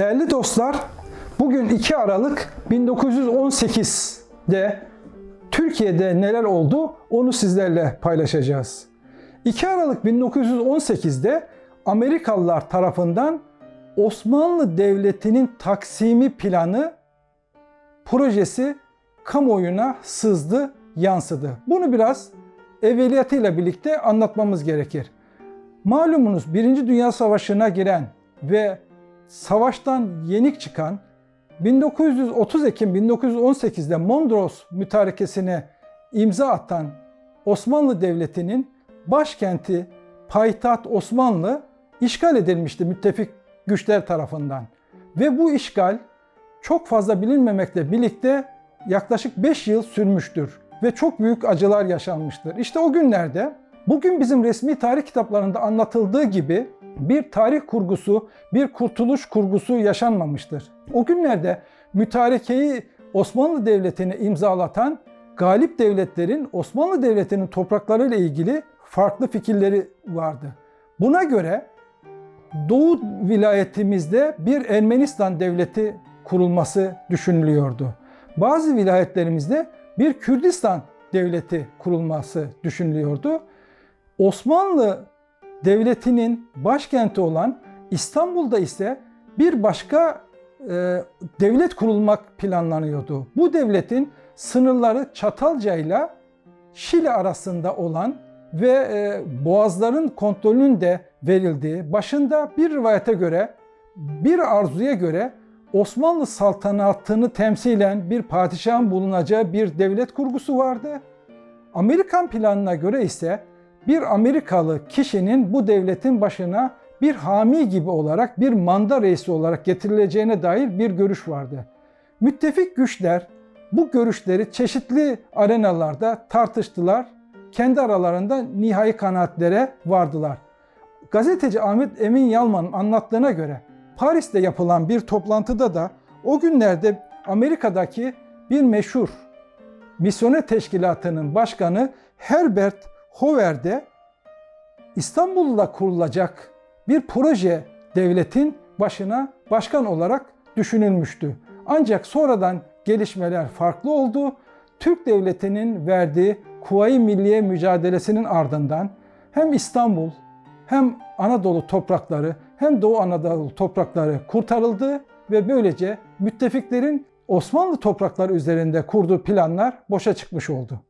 Değerli dostlar, bugün 2 Aralık 1918'de Türkiye'de neler oldu onu sizlerle paylaşacağız. 2 Aralık 1918'de Amerikalılar tarafından Osmanlı Devleti'nin taksimi planı projesi kamuoyuna sızdı, yansıdı. Bunu biraz evveliyatıyla birlikte anlatmamız gerekir. Malumunuz Birinci Dünya Savaşı'na giren ve savaştan yenik çıkan 1930 Ekim 1918'de Mondros mütarekesine imza atan Osmanlı Devleti'nin başkenti payitaht Osmanlı işgal edilmişti müttefik güçler tarafından. Ve bu işgal çok fazla bilinmemekle birlikte yaklaşık 5 yıl sürmüştür ve çok büyük acılar yaşanmıştır. İşte o günlerde bugün bizim resmi tarih kitaplarında anlatıldığı gibi bir tarih kurgusu, bir kurtuluş kurgusu yaşanmamıştır. O günlerde mütarekeyi Osmanlı Devleti'ne imzalatan galip devletlerin Osmanlı Devleti'nin topraklarıyla ilgili farklı fikirleri vardı. Buna göre Doğu vilayetimizde bir Ermenistan devleti kurulması düşünülüyordu. Bazı vilayetlerimizde bir Kürdistan devleti kurulması düşünülüyordu. Osmanlı devletinin başkenti olan İstanbul'da ise bir başka e, devlet kurulmak planlanıyordu. Bu devletin sınırları Çatalca ile Şili arasında olan ve e, boğazların kontrolünün de verildiği, başında bir rivayete göre, bir arzuya göre Osmanlı saltanatını temsilen bir padişahın bulunacağı bir devlet kurgusu vardı. Amerikan planına göre ise bir Amerikalı kişinin bu devletin başına bir hami gibi olarak, bir manda reisi olarak getirileceğine dair bir görüş vardı. Müttefik güçler bu görüşleri çeşitli arenalarda tartıştılar. Kendi aralarında nihai kanaatlere vardılar. Gazeteci Ahmet Emin Yalman'ın anlattığına göre Paris'te yapılan bir toplantıda da o günlerde Amerika'daki bir meşhur misyoner teşkilatının başkanı Herbert Hoover'de İstanbul'da kurulacak bir proje devletin başına başkan olarak düşünülmüştü. Ancak sonradan gelişmeler farklı oldu. Türk devletinin verdiği Kuvayi Milliye mücadelesinin ardından hem İstanbul hem Anadolu toprakları hem Doğu Anadolu toprakları kurtarıldı ve böylece müttefiklerin Osmanlı toprakları üzerinde kurduğu planlar boşa çıkmış oldu.